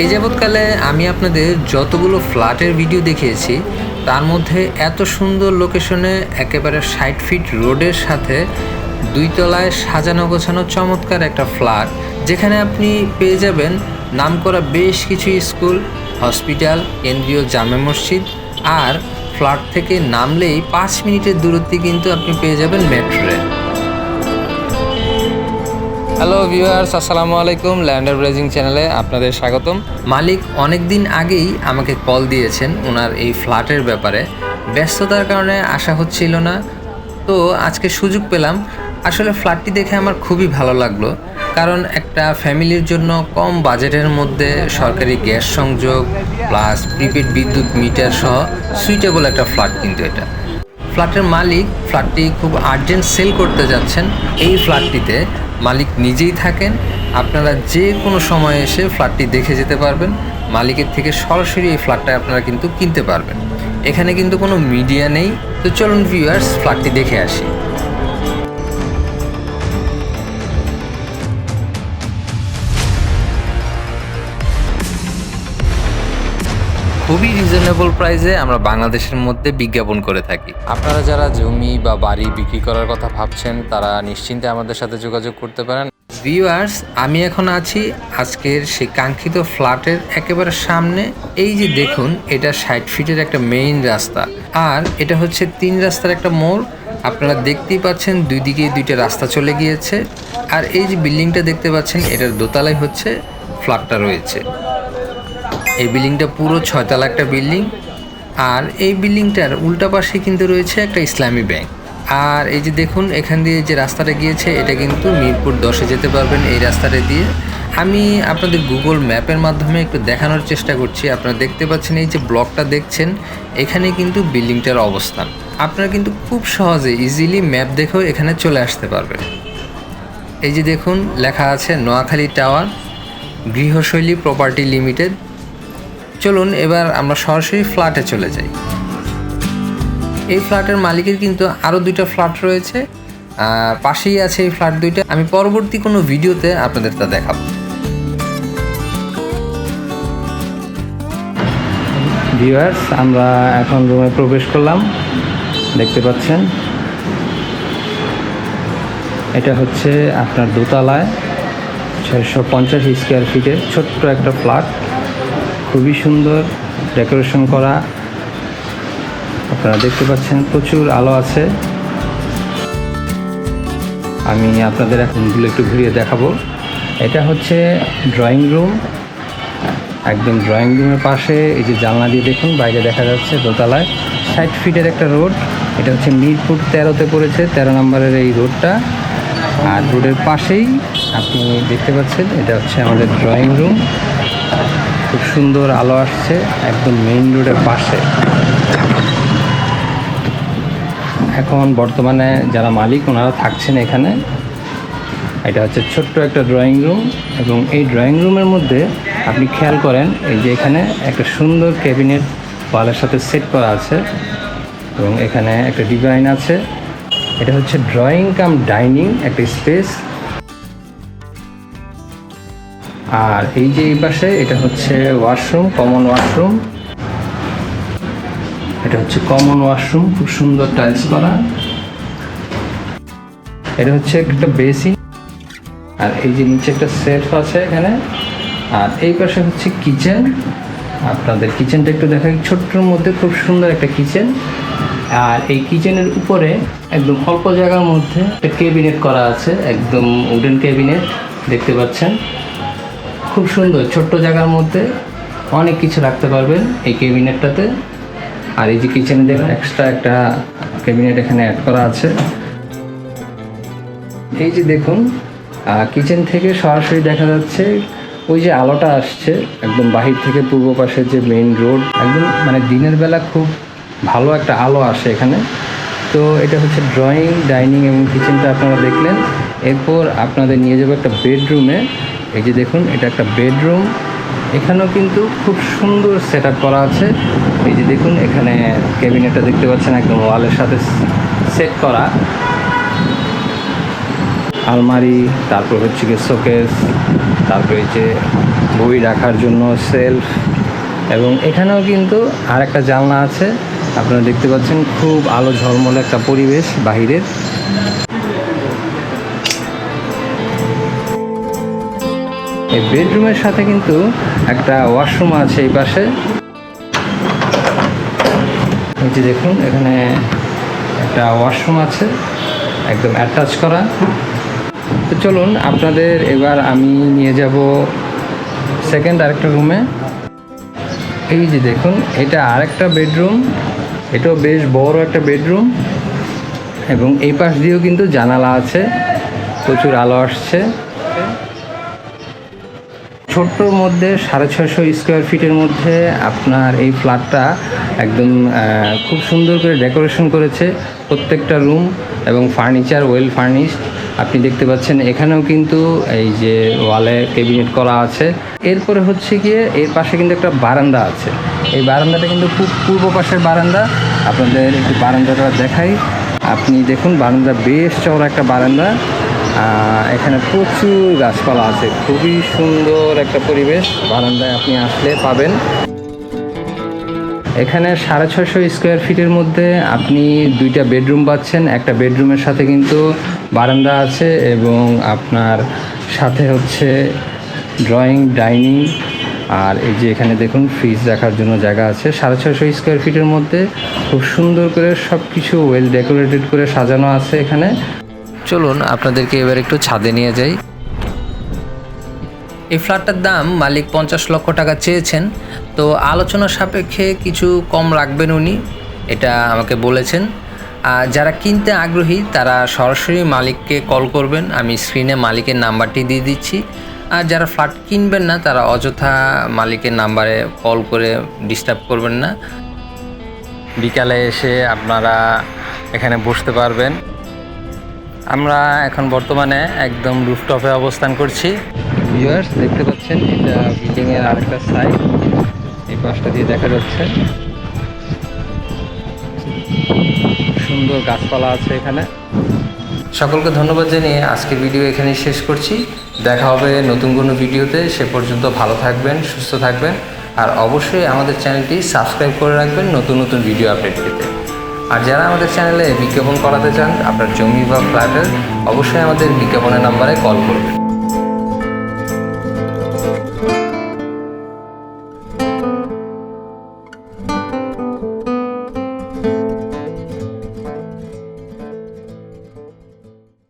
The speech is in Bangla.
এই যাবৎকালে আমি আপনাদের যতগুলো ফ্ল্যাটের ভিডিও দেখিয়েছি, তার মধ্যে এত সুন্দর লোকেশনে একেবারে ষাট ফিট রোডের সাথে দুই তলায় সাজানো গোছানো চমৎকার একটা ফ্ল্যাট, যেখানে আপনি পেয়ে যাবেন নামকরা বেশ কিছু স্কুল, হসপিটাল, কেন্দ্রীয় জামে মসজিদ আর ফ্ল্যাট থেকে নামলেই পাঁচ মিনিটের দূরত্বে কিন্তু আপনি পেয়ে যাবেন মেট্রো রেল হ্যালো ভিউয়ার্স আসসালামু আলাইকুম ল্যান্ডার ব্রেজিং চ্যানেলে আপনাদের স্বাগতম। মালিক অনেক দিন আগেই আমাকে কল দিয়েছেন ওনার এই ফ্ল্যাটের ব্যাপারে। ব্যস্ততার কারণে আসা হচ্ছিল না। তো আজকে সুযোগ পেলাম। আসলে ফ্ল্যাটটি দেখে আমার খুবই ভালো লাগল। কারণ একটা ফ্যামিলির জন্য কম বাজেটের মধ্যে সরকারি গ্যাস সংযোগ প্লাস প্রিপেড বিদ্যুৎ মিটার সহ সুইটেবল একটা ফ্ল্যাট কিন্তু এটা। ফ্ল্যাটের মালিক ফ্ল্যাটটি খুব আর্জেন্ট সেল করতে যাচ্ছেন। এই ফ্ল্যাটটিতে মালিক নিজেই থাকেন। আপনারা যে কোনো সময় এসে ফ্ল্যাটটি দেখে যেতে পারবেন। মালিকের থেকে সরাসরি এই ফ্ল্যাটটা আপনারা কিন্তু কিনতে পারবেন। এখানে কিন্তু কোনো মিডিয়া নেই। তো চলুন ভিউয়ার্স ফ্ল্যাটটি দেখে আসি। খুবই রিজনেবল প্রাইসে আমরা বাংলাদেশের মধ্যে বিজ্ঞাপন করে থাকি। আপনারা যারা জমি বা বাড়ি বিক্রি করার কথা ভাবছেন তারা নিশ্চিন্তে আমাদের সাথে যোগাযোগ করতে পারেন। ভিউয়ার্স আমি এখন আছি আজকের সেই কাঙ্ক্ষিত ফ্ল্যাটের একেবারে সামনে। এই যে দেখুন এটা ষাট ফিটের একটা মেইন রাস্তা। আর এটা হচ্ছে তিন রাস্তার একটা মোড়। আপনারা দেখতেই পাচ্ছেন দুই দিকে দুইটা রাস্তা চলে গিয়েছে। আর এই যে বিল্ডিংটা দেখতে পাচ্ছেন এটার দোতলায় হচ্ছে ফ্ল্যাটটা রয়েছে। এই বিল্ডিংটা পুরো ছয়তলা একটা বিল্ডিং। আর এই বিল্ডিংটার উল্টা পাশে কিন্তু রয়েছে একটা ইসলামী ব্যাংক। আর এই যে দেখুন, এখান দিয়ে যে রাস্তাটা গিয়েছে, এটা কিন্তু মিরপুর দশে যেতে পারবেন এই রাস্তাটা দিয়ে। আমি আপনাদের গুগল ম্যাপের মাধ্যমে একটু দেখানোর চেষ্টা করছি। আপনারা দেখতে পাচ্ছেন, এই যে ব্লকটা দেখছেন, এখানে কিন্তু বিল্ডিংটার অবস্থান। আপনারা কিন্তু খুব সহজে ইজিলি ম্যাপ দেখেও এখানে চলে আসতে পারবেন। এই যে দেখুন, লেখা আছে Noakhali tower, Grihashaili property limited. চলুন এবার আমরা সরাসরি ফ্ল্যাটে চলে যাই। এই ফ্ল্যাটের মালিকের কিন্তু আরও দুইটা ফ্ল্যাট রয়েছে। পাশেই আছে এই ফ্ল্যাট দুইটা। আমি পরবর্তী কোনো ভিডিওতে আপনাদের তা দেখাবো। ভিউয়ার্স, আমরা এখন রুমে প্রবেশ করলাম। দেখতে পাচ্ছেন? এটা হচ্ছে আপনার দোতলায়। ছয়শো পঞ্চাশ স্কোয়ার ফিটের ছোট্ট একটা ফ্ল্যাট খুবই সুন্দর ডেকোরেশন করা। আপনারা দেখতে পাচ্ছেন প্রচুর আলো আছে। আমি আপনাদের এখন এগুলো একটু ঘুরিয়ে দেখাবো। এটা হচ্ছে ড্রয়িং রুম একদম ড্রয়িং রুমের পাশে এই যে জানলা দিয়ে দেখুন, বাইরে দেখা যাচ্ছে দোতলায়। ষাট ফিটের একটা রোড এটা হচ্ছে মিরপুর তেরোতে পড়েছে, তেরো নম্বরের এই রোডটা আর রোডের পাশেই আপনি দেখতে পাচ্ছেন, এটা হচ্ছে আমাদের ড্রয়িং রুম খুব সুন্দর আলো আসছে, একদম মেইন রোডের পাশে। এখন বর্তমানে যারা মালিক, ওনারা থাকছেন এখানে। এটা হচ্ছে ছোট্ট একটা ড্রয়িং রুম এবং এই ড্রয়িং রুমের মধ্যে আপনি খেয়াল করেন, এই যে এখানে একটা সুন্দর ক্যাবিনেট ওয়ালের সাথে সেট করা আছে এবং এখানে একটা ডিজাইন আছে। এটা হচ্ছে ড্রয়িং কাম ডাইনিং একটা স্পেস আর এই যে এই পাশে, এটা হচ্ছে ওয়াশরুম কমন ওয়াশরুম এটা হচ্ছে কমন ওয়াশরুম খুব সুন্দর টাইলস করা। এটা হচ্ছে একটা বেসিন আর এই যে নিচে একটা সেলফ আছে এখানে। আর এই পাশে হচ্ছে কিচেন আপনাদের কিচেনটা একটু দেখাই। ছোট্টর মধ্যে খুব সুন্দর একটা কিচেন আর এই কিচেনের উপরে একদম অল্প জায়গার মধ্যে একটা ক্যাবিনেট করা আছে, একদম উডেন ক্যাবিনেট দেখতে পাচ্ছেন। খুব সুন্দর, ছোট্ট জায়গার মধ্যে অনেক কিছু রাখতে পারবেন এই ক্যাবিনেটটাতে। আর এই যে কিচেনে দেখুন এক্সট্রা একটা ক্যাবিনেট এখানে অ্যাড করা আছে। এই যে দেখুন কিচেন থেকে সরাসরি দেখা যাচ্ছে, ওই যে আলোটা আসছে, একদম বাহির থেকে পূর্ব পাশে যে মেইন রোড একদম মানে দিনের বেলা খুব ভালো একটা আলো আসে এখানে। তো এটা হচ্ছে ড্রয়িং ডাইনিং এবং কিচেনটা আপনারা দেখলেন। এরপর আপনাদের নিয়ে যাব একটা বেডরুমে এই যে দেখুন, এটা একটা বেডরুম এখানেও কিন্তু খুব সুন্দর সেট করা আছে। এই যে দেখুন, এখানে ক্যাবিনেটটা দেখতে পাচ্ছেন, একদম ওয়ালের সাথে সেট করা। আলমারি, তারপর হচ্ছে গিয়ে শোকেস তারপর এই যে বই রাখার জন্য সেলফ এবং এখানেও কিন্তু আর একটা জানলা আছে। আপনারা দেখতে পাচ্ছেন, খুব আলো ঝলমলে একটা পরিবেশ বাহিরের। এই বেডরুমের সাথে কিন্তু একটা ওয়াশরুম আছে এই পাশে। এই দেখুন, এখানে একটা ওয়াশরুম আছে, একদম অ্যাটাচ করা। তো চলুন, আপনাদের এবার আমি নিয়ে যাব সেকেন্ড আরেকটা রুমে এই যে দেখুন, এটা আরেকটা বেডরুম, এটাও বেশ বড় একটা বেডরুম। এবং এই পাশ দিয়েও কিন্তু জানালা আছে, প্রচুর আলো আসছে। ছোট্টর মধ্যে সাড়ে ছশো স্কোয়ার ফিটের মধ্যে আপনার এই ফ্ল্যাটটা একদম খুব সুন্দর করে ডেকোরেশন করেছে প্রত্যেকটা রুম এবং ফার্নিচার ওয়েল ফার্নিশড আপনি দেখতে পাচ্ছেন এখানেও কিন্তু এই যে ওয়ালে ক্যাবিনেট করা আছে। এরপরে হচ্ছে গিয়ে এর পাশে কিন্তু একটা বারান্দা আছে। এই বারান্দাটা কিন্তু খুব পূর্ব পাশের বারান্দা। আপনাদের একটু বারান্দাটা দেখাই। আপনি দেখুন, বারান্দা বেশ চওড়া একটা বারান্দা। এখানে প্রচুর গাছপালা আছে। খুবই সুন্দর একটা পরিবেশ। বারান্দায় আপনি আসলে পাবেন। এখানে সাড়ে ছশো স্কোয়ার ফিটের মধ্যে আপনি দুইটা বেডরুম পাচ্ছেন। একটা বেডরুমের সাথে কিন্তু বারান্দা আছে এবং আপনার সাথে হচ্ছে ড্রয়িং ডাইনিং আর এই যে এখানে দেখুন ফ্রিজ রাখার জন্য জায়গা আছে। সাড়ে ছশো স্কোয়ার ফিটের মধ্যে খুব সুন্দর করে সব কিছু ওয়েল ডেকোরেটেড করে সাজানো আছে এখানে। চলুন আপনাদেরকে এবার একটু ছাদে নিয়ে যাই। এই ফ্ল্যাটটার দাম মালিক পঞ্চাশ লক্ষ টাকা চেয়েছেন। তো আলোচনা সাপেক্ষে কিছু কম রাখবেন উনি, এটা আমাকে বলেছেন। আর যারা কিনতে আগ্রহী, তারা সরাসরি মালিককে কল করবেন। আমি স্ক্রিনে মালিকের নাম্বারটি দিয়ে দিচ্ছি। আর যারা ফ্ল্যাট কিনবেন না, তারা অযথা মালিকের নাম্বারে কল করে ডিস্টার্ব করবেন না। বিকালে এসে আপনারা এখানে বসতে পারবেন। আমরা এখন বর্তমানে একদম রুফটপে অবস্থান করছি। ভিউয়ার্স দেখতে পাচ্ছেন এটা বিল্ডিং এর আরেকটা সাইড এই পাশটা দিয়ে দেখা যাচ্ছে। সুন্দর গাছপালা আছে এখানে। সকলকে ধন্যবাদ জানিয়ে আজকের ভিডিও এখানেই শেষ করছি। দেখা হবে নতুন কোনো ভিডিওতে সে পর্যন্ত ভালো থাকবেন সুস্থ থাকবেন। আর অবশ্যই আমাদের চ্যানেলটি সাবস্ক্রাইব করে রাখবেন নতুন নতুন ভিডিও আপডেট পেতে। আর যারা আমাদের চ্যানেলে বিজ্ঞাপন করাতে চান, আপনার জমি বা ফ্ল্যাটের অবশ্যই আমাদের বিজ্ঞাপনের নাম্বারে কল করবেন।